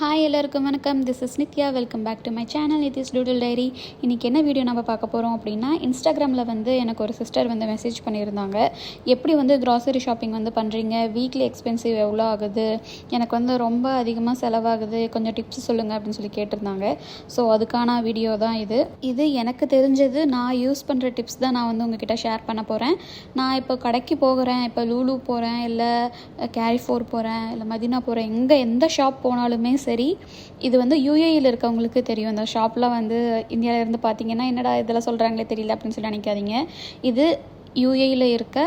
Hi எல்லாருக்கும் வணக்கம். This is Nithya welcome back to my channel it is doodle diary இன்றைக்கி என்ன video நம்ம பார்க்க போகிறோம் அப்படின்னா இன்ஸ்டாகிராமில் வந்து எனக்கு ஒரு சிஸ்டர் வந்து மெசேஜ் பண்ணியிருந்தாங்க. எப்படி வந்து க்ராசரி ஷாப்பிங் வந்து பண்ணுறீங்க வீக்லி எக்ஸ்பென்சிவ் எவ்வளோ ஆகுது? எனக்கு வந்து ரொம்ப அதிகமாக செலவாகுது. கொஞ்சம் டிப்ஸ் சொல்லுங்கள் அப்படின்னு சொல்லி கேட்டிருந்தாங்க. ஸோ அதுக்கான வீடியோ தான் இது. இது எனக்கு தெரிஞ்சது. நான் யூஸ் பண்ணுற டிப்ஸ் தான் நான் வந்து உங்ககிட்ட ஷேர் பண்ண போகிறேன் நான் இப்போ கடைக்கு போகிறேன். இப்போ லூலு போகிறேன் இல்லை கேரிஃபோர் போகிறேன் இல்லை மதினா போகிறேன் எங்கே எந்த ஷாப் போனாலுமே சரி. சரி இது வந்து யூஏயில் இருக்கவங்களுக்கு தெரியும். இந்த ஷாப்லாம் வந்து இந்தியாவிலேருந்து பார்த்தீங்கன்னா என்னடா இதெல்லாம் சொல்கிறாங்களே தெரியல அப்படின்னு சொல்லி நினைக்காதீங்க. இது யூஏயில் இருக்க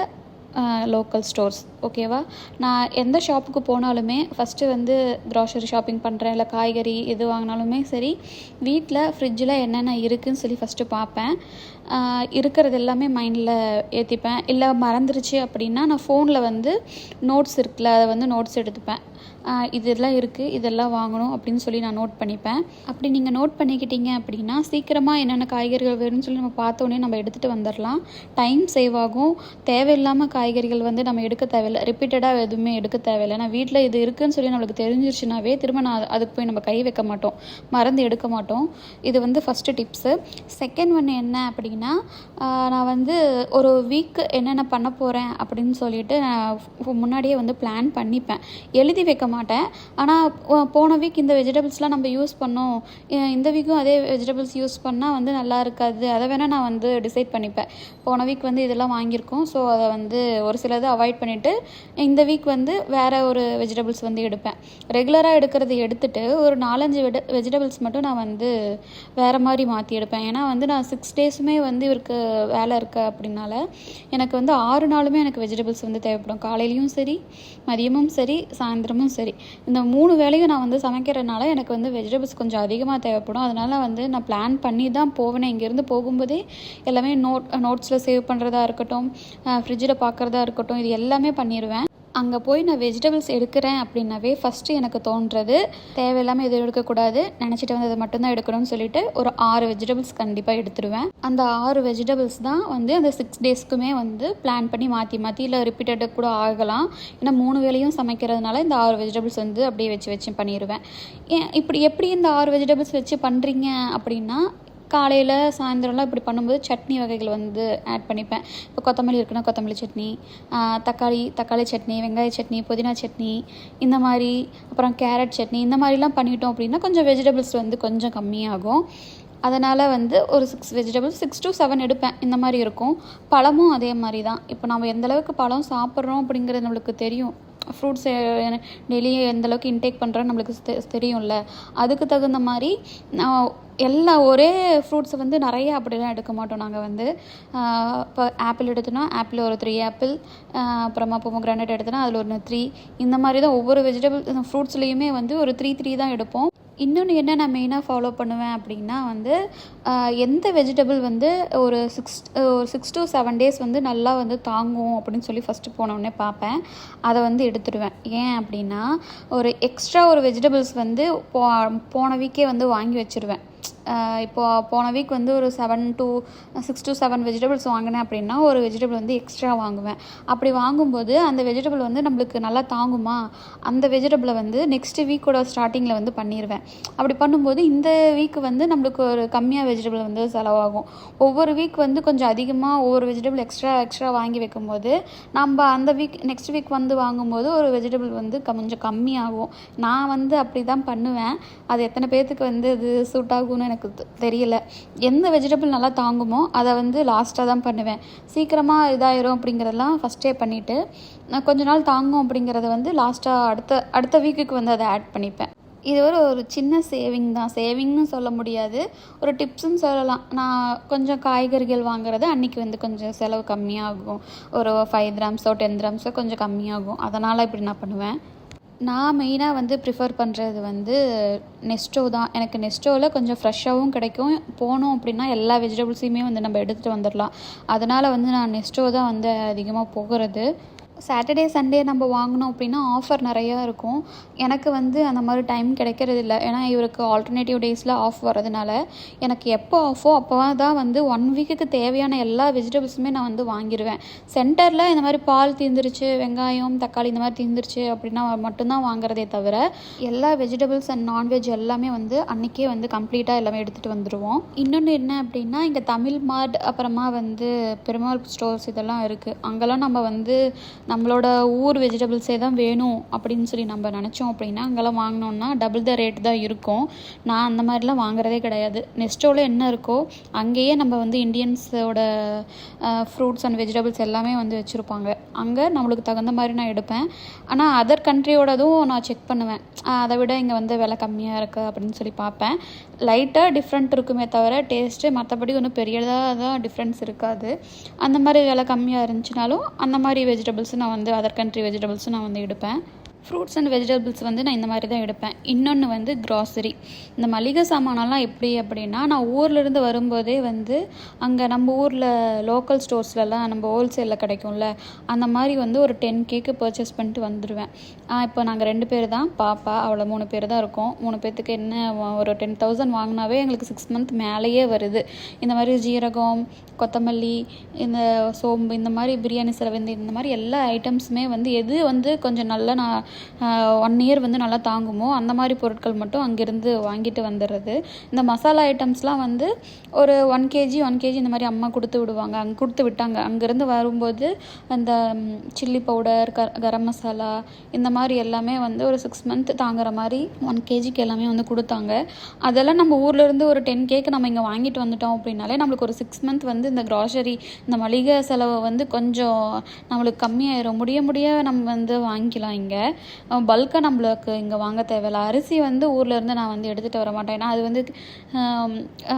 லோக்கல் ஸ்டோர்ஸ் ஓகேவா நான் எந்த ஷாப்புக்கு போனாலுமே ஃபஸ்ட்டு வந்து க்ராசரி ஷாப்பிங் பண்ணுறேன் இல்லை காய்கறி எது வாங்கினாலுமே சரி வீட்டில் ஃப்ரிட்ஜில் என்னென்ன இருக்குதுன்னு சொல்லி ஃபஸ்ட்டு பார்ப்பேன் இருக்கிறது எல்லாமே மைண்டில் ஏற்றிப்பேன் இல்லை மறந்துருச்சு அப்படின்னா நான் ஃபோனில் வந்து நோட்ஸ் இருக்குல்ல அதை வந்து நோட்ஸ் எடுத்துப்பேன். இதெல்லாம் இருக்குது இதெல்லாம் வாங்கணும் அப்படின்னு சொல்லி நான் நோட் பண்ணிப்பேன். அப்படி நீங்கள் நோட் பண்ணிக்கிட்டீங்க அப்படின்னா சீக்கிரமாக என்னென்ன காய்கறிகள் வேணும்னு சொல்லி நம்ம பார்த்தோன்னே நம்ம எடுத்துகிட்டு வந்துடலாம் டைம் சேவ் ஆகும். தேவையில்லாமல் காய்கறிகள் வந்து நம்ம எடுக்க தேவையில்லை. ரிப்பீட்டடாக எதுவுமே எடுக்க தேவையில்லை. நான் வீட்டில் இது இருக்குன்னு சொல்லி நம்மளுக்கு தெரிஞ்சிருச்சுனாவே திரும்ப நான் அதுக்கு போய் நம்ம கை வைக்க மாட்டோம். மறந்து எடுக்க மாட்டோம். இது வந்து ஃபஸ்ட்டு டிப்ஸு செகண்ட் ஒன்று என்ன அப்படின்னா நான் வந்து ஒரு வீக் என்னென்ன பண்ண போகிறேன் அப்படின்னு சொல்லிட்டு நான் முன்னாடியே வந்து பிளான் பண்ணிப்பேன். எழுதி வைக்க மாட்டேன். ஆனால் போன வீக் இந்த வெஜிடபிள்ஸ்லாம் நம்ம யூஸ் பண்ணோம். இந்த வீக்கும் அதே வெஜிடபிள்ஸ் யூஸ் பண்ணால் வந்து நல்லா இருக்காது. அதை வேணால் நான் வந்து டிசைட் பண்ணிப்பேன். போன வீக் வந்து இதெல்லாம் வாங்கியிருக்கோம். ஸோ அதை வந்து ஒரு சிலதை அவாய்ட் பண்ணிவிட்டு இந்த வீக் வந்து வேறு ஒரு வெஜிடபிள்ஸ் வந்து எடுப்பேன். ரெகுலராக எடுக்கிறத எடுத்துட்டு ஒரு நாலஞ்சு வெட வெஜிடபிள்ஸ் மட்டும் நான் வந்து வேறு மாதிரி மாற்றி எடுப்பேன். ஏன்னா வந்து நான் சிக்ஸ் டேஸுமே வந்து இவருக்கு வேலை இருக்க அப்படின்னால எனக்கு வந்து ஆறு நாளுமே எனக்கு வெஜிடபிள்ஸ் வந்து தேவைப்படும். காலையிலையும் சரி மதியமும் சரி சாயந்தரமும் சரி. சரி இந்த மூணு வேளையும் நான் வந்து சமைக்கிறதுனால எனக்கு வந்து வெஜிடபிள்ஸ் கொஞ்சம் அதிகமாக தேவைப்படும். அதனால் வந்து நான் பிளான் பண்ணி தான் போவேனே. இங்கேருந்து போகும்போதே எல்லாமே நோட் நோட்ஸில் சேவ் பண்ணுறதா இருக்கட்டும் ஃப்ரிட்ஜில் பார்க்குறதா இருக்கட்டும் இது எல்லாமே பண்ணிடுவேன் அங்கே போய் நான் வெஜிடபிள்ஸ் எடுக்கிறேன் அப்படின்னாவே ஃபஸ்ட்டு எனக்கு தோன்றது தேவையில்லாமல் எதுவும் எடுக்கக்கூடாது. நினச்சிட்டு வந்து அதை மட்டும்தான் எடுக்கணும்னு சொல்லிட்டு ஒரு ஆறு வெஜிடபிள்ஸ் கண்டிப்பாக எடுத்துருவேன். அந்த ஆறு வெஜிடபிள்ஸ் தான் வந்து அந்த சிக்ஸ் டேஸ்க்குமே வந்து பிளான் பண்ணி மாற்றி மாற்றி இல்லை ரிப்பீட்டட் கூட ஆகலாம். ஏன்னா மூணு வேளையும் சமைக்கிறதுனால இந்த ஆறு வெஜிடபிள்ஸ் வந்து அப்படியே வச்சு வச்சு பண்ணிடுவேன் ஏன் இப்படி எப்படி இந்த ஆறு வெஜிடபிள்ஸ் வச்சு பண்ணுறீங்க அப்படின்னா காலையில் சாயந்தரம்லாம் இப்படி பண்ணும்போது சட்னி வகைகள் வந்து ஆட் பண்ணிப்பேன். இப்போ கொத்தமல்லி இருக்குன்னா கொத்தமல்லி சட்னி தக்காளி தக்காளி சட்னி வெங்காய சட்னி புதினா சட்னி இந்த மாதிரி அப்புறம் கேரட் சட்னி இந்த மாதிரிலாம் பண்ணிட்டோம் அப்படின்னா கொஞ்சம் வெஜிடபிள்ஸ் வந்து கொஞ்சம் கம்மியாகும். அதனால் வந்து ஒரு six vegetables six to seven எடுப்பேன். இந்த மாதிரி இருக்கும். பழமும் அதே மாதிரி தான். இப்போ நம்ம எந்தளவுக்கு பழம் சாப்பிட்றோம் அப்படிங்கிறது நம்மளுக்கு தெரியும். ஃப்ரூட்ஸ் டெய்லியும் எந்தளவுக்கு இன்டேக் பண்ணுறோன்னு நம்மளுக்கு தெ- தெரியும்ல. அதுக்கு தகுந்த மாதிரி நான் எல்லா ஒரே ஃப்ரூட்ஸை வந்து நிறைய அப்படிலாம் எடுக்க மாட்டோம் நாங்கள் வந்து. இப்போ ஆப்பிள் எடுத்தோன்னா ஆப்பிள் ஒரு த்ரீ ஆப்பிள் அப்புறமா பொமோகிரானேட் எடுத்தோன்னா அதில் ஒரு த்ரீ இந்த மாதிரி தான் ஒவ்வொரு வெஜிடபிள் ஃப்ரூட்ஸ்லேயுமே வந்து ஒரு த்ரீ த்ரீ தான் எடுப்போம். இன்னொன்று என்ன நான் மெயினாக ஃபாலோ பண்ணுவேன் அப்படின்னா வந்து எந்த வெஜிடபிள் வந்து ஒரு சிக்ஸ் ஒரு சிக்ஸ் டு செவன் டேஸ் வந்து நல்லா வந்து தாங்கும் அப்படின்னு சொல்லி ஃபஸ்ட்டு போனோடனே பார்ப்பேன். அதை வந்து எடுத்துடுவேன். ஏன் அப்படின்னா ஒரு எக்ஸ்ட்ரா ஒரு வெஜிடபிள்ஸ் வந்து போ போன வீக்கே வந்து வாங்கி வச்சுருவேன். இப்போது இப்போ போன வீக் வந்து ஒரு seven to six to seven vegetables வாங்கினேன் அப்படின்னா ஒரு வெஜிடபிள் வந்து எக்ஸ்ட்ரா வாங்குவேன். அப்படி வாங்கும்போது அந்த வெஜிடபிள் வந்து நம்மளுக்கு நல்லா தாங்குமா? அந்த வெஜிடபிளை வந்து நெக்ஸ்ட் வீக்கோட ஸ்டார்டிங்கில் வந்து பண்ணிடுவேன் அப்படி பண்ணும்போது இந்த வீக் வந்து நம்மளுக்கு ஒரு கம்மியாக வெஜிடபிள் வந்து செலவாகும். ஒவ்வொரு வீக் வந்து கொஞ்சம் அதிகமாக ஒவ்வொரு வெஜிடபிள் எக்ஸ்ட்ரா எக்ஸ்ட்ரா வாங்கி வைக்கும்போது நம்ம அந்த வீக் நெக்ஸ்ட் வீக் வந்து வாங்கும்போது ஒரு வெஜிடபிள் வந்து கொஞ்சம் கம்மியாகும். நான் வந்து அப்படி தான் பண்ணுவேன். அது எத்தனை பேர்த்துக்கு வந்து அது சூட் ஆகும்னு எனக்கு தெரியல. எந்த வெஜிடபிள் நல்லா தாங்குமோ அதை வந்து லாஸ்ட்டாக தான் பண்ணுவேன். சீக்கிரமாக இதாயிரும் அப்படிங்கிறதெல்லாம் ஃபஸ்ட்டே பண்ணிவிட்டு நான் கொஞ்ச நாள் தாங்கும் அப்படிங்கிறத வந்து லாஸ்ட்டாக அடுத்த அடுத்த வீக்குக்கு வந்து அதை ஆட் பண்ணிப்பேன். இது ஒரு ஒரு சின்ன சேவிங் தான். சேவிங்னு சொல்ல முடியாது. ஒரு டிப்ஸுன்னு சொல்லலாம். நான் கொஞ்சம் காய்கறிகள் வாங்குறது அன்றைக்கி வந்து கொஞ்சம் செலவு கம்மியாகும். ஒரு ஃபைவ் கிராம்ஸோ டென் கிராம்ஸோ கொஞ்சம் கம்மியாகும். அதனால் இப்படி நான் பண்ணுவேன். நான் மெயினாக வந்து ப்ரிஃபர் பண்ணுறது வந்து நெஸ்டோ தான். எனக்கு நெஸ்டோவில் கொஞ்சம் ஃப்ரெஷ்ஷாகவும் கிடைக்கும். போனோம் அப்படின்னா எல்லா வெஜிடபிள்ஸையுமே வந்து நம்ம எடுத்துகிட்டு வந்துடலாம் அதனால் வந்து நான் நெஸ்டோ தான் வந்து அதிகமாக போகிறது. சாட்டர்டே சண்டே நம்ம வாங்கினோம் அப்படின்னா ஆஃபர் நிறையா இருக்கும். எனக்கு வந்து அந்த மாதிரி டைம் கிடைக்கிறது இல்லை. ஏன்னா இவருக்கு ஆல்டர்னேட்டிவ் டேஸில் ஆஃப் வரதுனால எனக்கு எப்போ ஆஃபோ அப்போ தான் வந்து ஒன் வீக்குக்கு தேவையான எல்லா வெஜிடபிள்ஸுமே நான் வந்து வாங்கிடுவேன் சென்டரில் இந்த மாதிரி பால் தீர்ந்துருச்சு வெங்காயம் தக்காளி இந்த மாதிரி தீர்ந்துருச்சு அப்படின்னா மட்டும்தான் வாங்குறதே தவிர எல்லா வெஜிடபிள்ஸ் அண்ட் நான்வெஜ் எல்லாமே வந்து அன்றைக்கே வந்து கம்ப்ளீட்டாக எல்லாமே எடுத்துகிட்டு வந்துடுவோம் இன்னொன்று என்ன அப்படின்னா இங்கே தமிழ் மார்ட் அப்புறமா வந்து பெருமாள் ஸ்டோர்ஸ் இதெல்லாம் இருக்குது அங்கெல்லாம் நம்ம வந்து நம்மளோட ஊர் வெஜிடபிள்ஸே தான் வேணும் அப்படின்னு சொல்லி நம்ம நினச்சோம் அப்படின்னா அங்கெல்லாம் வாங்கினோன்னா டபுள் த ரேட் தான் இருக்கும். நான் அந்த மாதிரிலாம் வாங்குறதே கிடையாது. நெஸ்டோவில் என்ன இருக்கோ அங்கேயே நம்ம வந்து இந்தியன்ஸோட ஃப்ரூட்ஸ் அண்ட் வெஜிடபிள்ஸ் எல்லாமே வந்து வச்சுருப்பாங்க. அங்கே நம்மளுக்கு தகுந்த மாதிரி நான் எடுப்பேன். ஆனால் அதர் கண்ட்ரியோடதும் நான் செக் பண்ணுவேன். அதை விட இங்கே வந்து விலை கம்மியாக இருக்குது அப்படின்னு சொல்லி பார்ப்பேன். லைட்டாக டிஃப்ரெண்ட் இருக்குமே தவிர டேஸ்ட்டு மற்றபடி ஒன்றும் பெரியதாக தான் டிஃப்ரென்ஸ் இருக்காது. அந்த மாதிரி விலை கம்மியாக இருந்துச்சுனாலும் அந்த மாதிரி வெஜிடபிள்ஸ் நான் வந்து அதர் கண்ட்ரி வெஜிடபிள்ஸும் நான் வந்து எடுப்பேன். ஃப்ரூட்ஸ் அண்ட் வெஜிடபிள்ஸ் வந்து நான் இந்த மாதிரி தான் எடுப்பேன். இன்னொன்று வந்து க்ராசரி இந்த மளிகை சாமானெல்லாம் எப்படி அப்படின்னா நான் ஊர்லேருந்து வரும்போதே வந்து அங்கே நம்ம ஊரில் லோக்கல் ஸ்டோர்ஸ்லலாம் நம்ம ஹோல்சேலில் கிடைக்கும்ல அந்த மாதிரி வந்து ஒரு டென் கேக்கு பர்ச்சேஸ் பண்ணிட்டு வந்துடுவேன் இப்போ நாங்கள் ரெண்டு பேர் தான் பாப்பா அவ்வளோ மூணு பேர் தான் இருக்கோம். மூணு பேர்த்துக்கு என்ன ஒரு டென் தௌசண்ட் வாங்கினாவே எங்களுக்கு சிக்ஸ் மந்த் மேலேயே வருது. இந்த மாதிரி ஜீரகம் கொத்தமல்லி இந்த சோம்பு இந்த மாதிரி பிரியாணி செலவு இந்த மாதிரி எல்லா ஐட்டம்ஸுமே வந்து எது வந்து கொஞ்சம் நல்லா நான் ஒன் இயர் வந்து நல்லா தாங்குமோ அந்த மாதிரி பொருட்கள் மட்டும் அங்கேருந்து வாங்கிட்டு வந்துடுறது. இந்த மசாலா ஐட்டம்ஸ்லாம் வந்து ஒரு ஒன் கேஜி ஒன் கேஜி இந்த மாதிரி அம்மா கொடுத்து விடுவாங்க. அங்கே கொடுத்து விட்டாங்க. அங்கேருந்து வரும்போது அந்த சில்லி பவுடர் க கரம் மசாலா இந்த மாதிரி எல்லாமே வந்து ஒரு சிக்ஸ் மந்த் தாங்குற மாதிரி ஒன் கேஜிக்கு எல்லாமே வந்து கொடுத்தாங்க. அதெல்லாம் நம்ம ஊர்லேருந்து ஒரு டென் கேக்கு நம்ம இங்கே வாங்கிட்டு வந்துட்டோம் அப்படின்னாலே நம்மளுக்கு ஒரு சிக்ஸ் மந்த் வந்து இந்த க்ராசரி இந்த மளிகை செலவை வந்து கொஞ்சம் நம்மளுக்கு கம்மியாயிரும். முடிய முடிய நம்ம வந்து வாங்கிக்கலாம் இங்கே. பல்காக நம்மளுக்கு இங்கே வாங்க தேவையில்ல. அரிசி வந்து ஊரில் இருந்து நான் வந்து எடுத்துகிட்டு வர மாட்டேன். ஏன்னா அது வந்து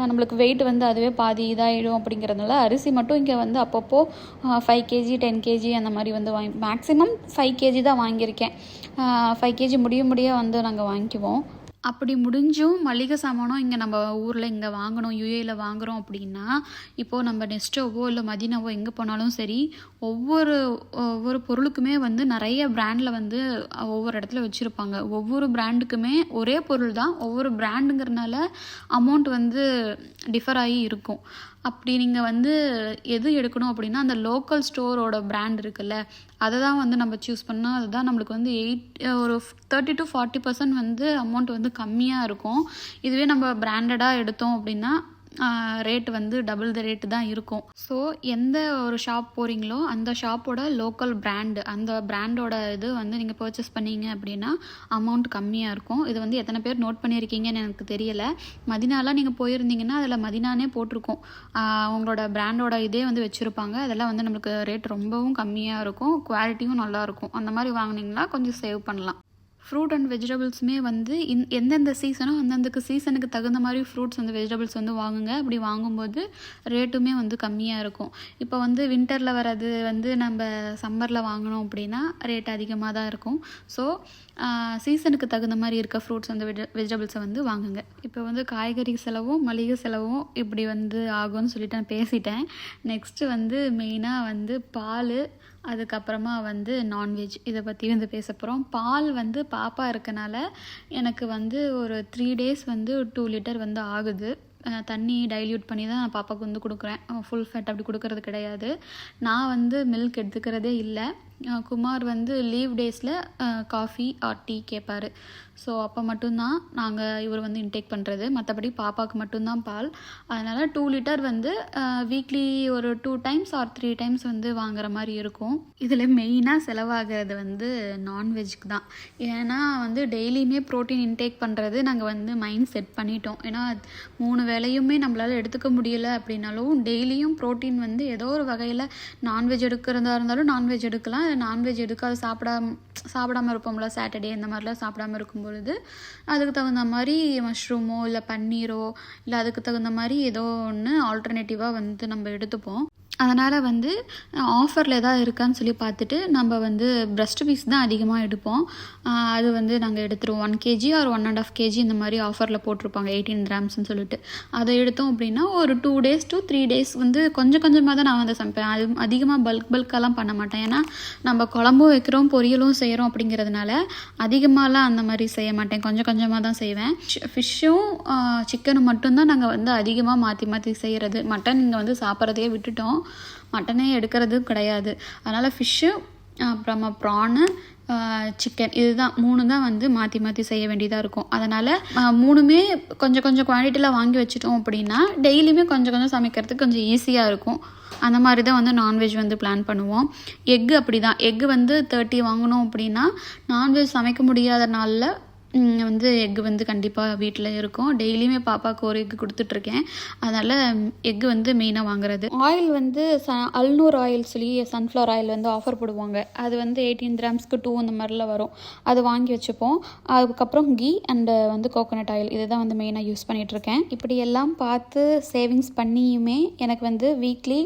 நம்மளுக்கு வெயிட் வந்து அதுவே பாதி இதாகிடும் அப்படிங்கிறதுனால அரிசி மட்டும் இங்கே வந்து அப்பப்போ ஃபைவ் கேஜி டென் கேஜி அந்த மாதிரி வந்து வாங்கி மேக்ஸிமம் ஃபைவ் கேஜி தான் வாங்கியிருக்கேன். ஃபைவ் கேஜி முடிய முடிய வந்து நாங்கள் வாங்கிக்குவோம். அப்படி முடிஞ்சும் மளிகை சாமானம் இங்கே நம்ம ஊரில் இங்கே வாங்கணும் யூஏயில் வாங்குகிறோம் அப்படின்னா இப்போது நம்ம நெஸ்டோவோ இல்லை மதினாவோ எங்கே போனாலும் சரி ஒவ்வொரு ஒவ்வொரு பொருளுக்குமே வந்து நிறைய பிராண்டில் வந்து ஒவ்வொரு இடத்துல வச்சுருப்பாங்க. ஒவ்வொரு பிராண்டுக்குமே ஒரே பொருள் தான் ஒவ்வொரு பிராண்டுங்கிறனால அமௌண்ட் வந்து டிஃபர் ஆகி இருக்கும். அப்படி நீங்கள் வந்து எது எடுக்கணும் அப்படின்னா அந்த லோக்கல் ஸ்டோரோட பிராண்ட் இருக்குல்ல அதை தான் வந்து நம்ம சூஸ் பண்ணால் அதுதான் நம்மளுக்கு வந்து எயிட் ஒரு தேர்ட்டி டு ஃபார்ட்டி பர்சன்ட் வந்து அமௌண்ட் வந்து கம்மியாக இருக்கும். இதுவே நம்ம பிராண்டடாக எடுத்தோம் அப்படின்னா ரேட் வந்து டபுள் த ரேட்டு தான் இருக்கும். ஸோ எந்த ஒரு ஷாப் போகிறீங்களோ அந்த ஷாப்போட லோக்கல் பிராண்டு அந்த பிராண்டோட இது வந்து நீங்கள் பர்ச்சேஸ் பண்ணீங்க அப்படின்னா அமௌண்ட் கம்மியாக இருக்கும். இது வந்து எத்தனை பேர் நோட் பண்ணியிருக்கீங்கன்னு எனக்கு தெரியலை. மதினாலாம் நீங்கள் போயிருந்தீங்கன்னா அதில் மதினானே போட்டிருக்கோம். அவங்களோட பிராண்டோட இதே வந்து வச்சுருப்பாங்க. அதெல்லாம் வந்து நம்மளுக்கு ரேட் ரொம்பவும் கம்மியாக இருக்கும். குவாலிட்டியும் நல்லாயிருக்கும் அந்த மாதிரி வாங்கினீங்கன்னா கொஞ்சம் சேவ் பண்ணலாம். ஃப்ரூட் அண்ட் வெஜிடபிள்ஸுமே வந்து இந் எந்தெந்த சீசனோ அந்தந்தக்கு சீசனுக்கு தகுந்த மாதிரி ஃப்ரூட்ஸ் அந்த வெஜிடபிள்ஸ் வந்து வாங்குங்க. அப்படி வாங்கும்போது ரேட்டுமே வந்து கம்மியாக இருக்கும். இப்போ வந்து வின்டரில் வர்றது வந்து நம்ம சம்மரில் வாங்கினோம் அப்படின்னா ரேட் அதிகமாக தான் இருக்கும். ஸோ சீசனுக்கு தகுந்த மாதிரி இருக்க ஃப்ரூட்ஸ் அந்த வெஜ வெஜிடபிள்ஸை வந்து வாங்குங்க. இப்போ வந்து காய்கறி செலவும் மளிகை செலவும் இப்படி வந்து ஆகும்னு சொல்லிட்டு நான் பேசிட்டேன். நெக்ஸ்ட்டு வந்து மெயினாக வந்து பால் அதுக்கப்புறமா வந்து நான்வெஜ் இதை பற்றி வந்து பேச போகிறோம் பால் வந்து பாப்பா இருக்கனால எனக்கு வந்து ஒரு த்ரீ டேஸ் வந்து டூ லிட்டர் வந்து ஆகுது. தண்ணி டைல்யூட் பண்ணி தான் நான் பாப்பாவுக்கு வந்து கொடுக்குறேன். ஃபுல் ஃபேட் அப்படி கொடுக்கறது கிடையாது. நான் வந்து மில்க் எடுத்துக்கிறதே இல்லை. குமார் வந்து லீவ் டேஸில் காஃபி ஆர் டீ கேட்பார் ஸோ அப்போ மட்டும்தான் நாங்கள் இவர் வந்து இன்டேக் பண்ணுறது மற்றபடி பாப்பாவுக்கு மட்டும்தான் பால். அதனால் டூ லிட்டர் வந்து வீக்லி ஒரு two times or three times வந்து வாங்குற மாதிரி இருக்கும். இதில் மெயினாக செலவாகிறது வந்து நான்வெஜ்க்கு தான். ஏன்னா வந்து டெய்லியுமே ப்ரோட்டீன் இன்டேக் பண்ணுறது நாங்கள் வந்து மைண்ட் செட் பண்ணிட்டோம். ஏன்னா மூணு வேலையுமே நம்மளால் எடுத்துக்க முடியலை அப்படின்னாலும் டெய்லியும் ப்ரோட்டீன் வந்து ஏதோ ஒரு வகையில் நான்வெஜ் எடுக்கிறதா இருந்தாலும் நான்வெஜ் எடுக்கலாம். நான்வெஜ் எடுக்காத சாப்பிடாம சாப்பிடாம இருப்போம்ல சாட்டர்டே இந்த மாதிரிலாம் சாப்பிடாம இருக்கும் பொழுது அதுக்கு தகுந்த மாதிரி மஷ்ரூமோ இல்லை பன்னீரோ இல்லை அதுக்கு தகுந்த மாதிரி ஏதோ ஒன்று ஆல்டர்னேட்டிவாக வந்து நம்ம எடுத்துப்போம். அதனால் வந்து ஆஃபரில் எதாவது இருக்கான்னு சொல்லி பார்த்துட்டு நம்ம வந்து பிரஸ்ட் பீஸ் தான் அதிகமாக எடுப்போம். அது வந்து நாங்கள் எடுத்துருவோம். One KG or one and half KG இந்த மாதிரி ஆஃபரில் போட்டிருப்பாங்க எயிட்டீன் கிராம்ஸ்னு சொல்லிட்டு. அதை எடுத்தோம் அப்படின்னா ஒரு two days two three days வந்து கொஞ்சம் கொஞ்சமாக தான் நான் வந்து சமைப்பேன். அது அதிகமாக பல்க் பல்கெல்லாம் பண்ண மாட்டேன். ஏன்னா நம்ம குழம்பும் வைக்கிறோம் பொரியலும் செய்கிறோம் அப்படிங்கிறதுனால அதிகமாகலாம் அந்த மாதிரி செய்ய மாட்டேன். கொஞ்சம் கொஞ்சமாக தான் செய்வேன். ஃபிஷ்ஷும் சிக்கனும் மட்டும்தான் நாங்கள் வந்து அதிகமாக மாற்றி மாற்றி செய்கிறது மட்டன் இங்கே வந்து சாப்பிட்றதையே விட்டுட்டோம். மட்டனே எடுக்கிறது கிடையாது. அதனால் ஃபிஷ்ஷு அப்புறமா ப்ரானு சிக்கன் இதுதான் மூணு தான் வந்து மாற்றி மாற்றி செய்ய வேண்டியதாக இருக்கும். அதனால் மூணுமே கொஞ்சம் கொஞ்சம் குவான்டிட்டியில் வாங்கி வச்சிட்டோம் அப்படின்னா டெய்லியுமே கொஞ்சம் கொஞ்சம் சமைக்கிறதுக்கு கொஞ்சம் ஈஸியாக இருக்கும். அந்த மாதிரி தான் வந்து நான்வெஜ் வந்து பிளான் பண்ணுவோம். எக்கு அப்படி தான் எக்கு வந்து தேர்ட்டி வாங்கினோம் அப்படின்னா நான்வெஜ் சமைக்க முடியாத நாளில் வந்து எக்கு வந்து கண்டிப்பாக வீட்டில் இருக்கும். டெய்லியுமே பாப்பாவுக்கு ஒரு எக்கு கொடுத்துட்ருக்கேன். அதனால் எக்கு வந்து மெயினாக வாங்குறது. ஆயில் வந்து ச அல்நூர் ஆயில் சொல்லி சன்ஃப்ளவர் ஆயில் வந்து ஆஃபர் போடுவாங்க. அது வந்து எயிட்டீன் கிராம்ஸ்க்கு டூ அந்த மாதிரிலாம் வரும். அது வாங்கி வச்சுப்போம். அதுக்கப்புறம் கீ அண்டு uh, வந்து கோகோனட் ஆயில் இதுதான் வந்து மெயினாக யூஸ் பண்ணிகிட்ருக்கேன் இப்படி எல்லாம் பார்த்து சேவிங்ஸ் பண்ணியுமே எனக்கு வந்து வீக்லி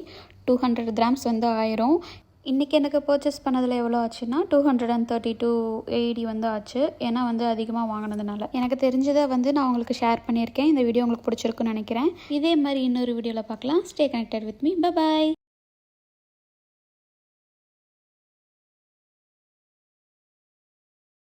டூ ஹண்ட்ரட் கிராம்ஸ் வந்து ஆயிரும். இன்றைக்கி எனக்கு பர்ச்சேஸ் பண்ணதில் எவ்வளோ ஆச்சுன்னா two hundred and thirty to eighty வந்து ஆச்சு. ஏன்னா வந்து அதிகமாக வாங்கினதுனால. எனக்கு தெரிஞ்சதை வந்து நான் உங்களுக்கு ஷேர் பண்ணியிருக்கேன். இந்த வீடியோ உங்களுக்கு பிடிச்சிருக்குன்னு நினைக்கிறேன். இதே மாதிரி இன்னொரு வீடியோவில் பார்க்கலாம். Stay connected with me bye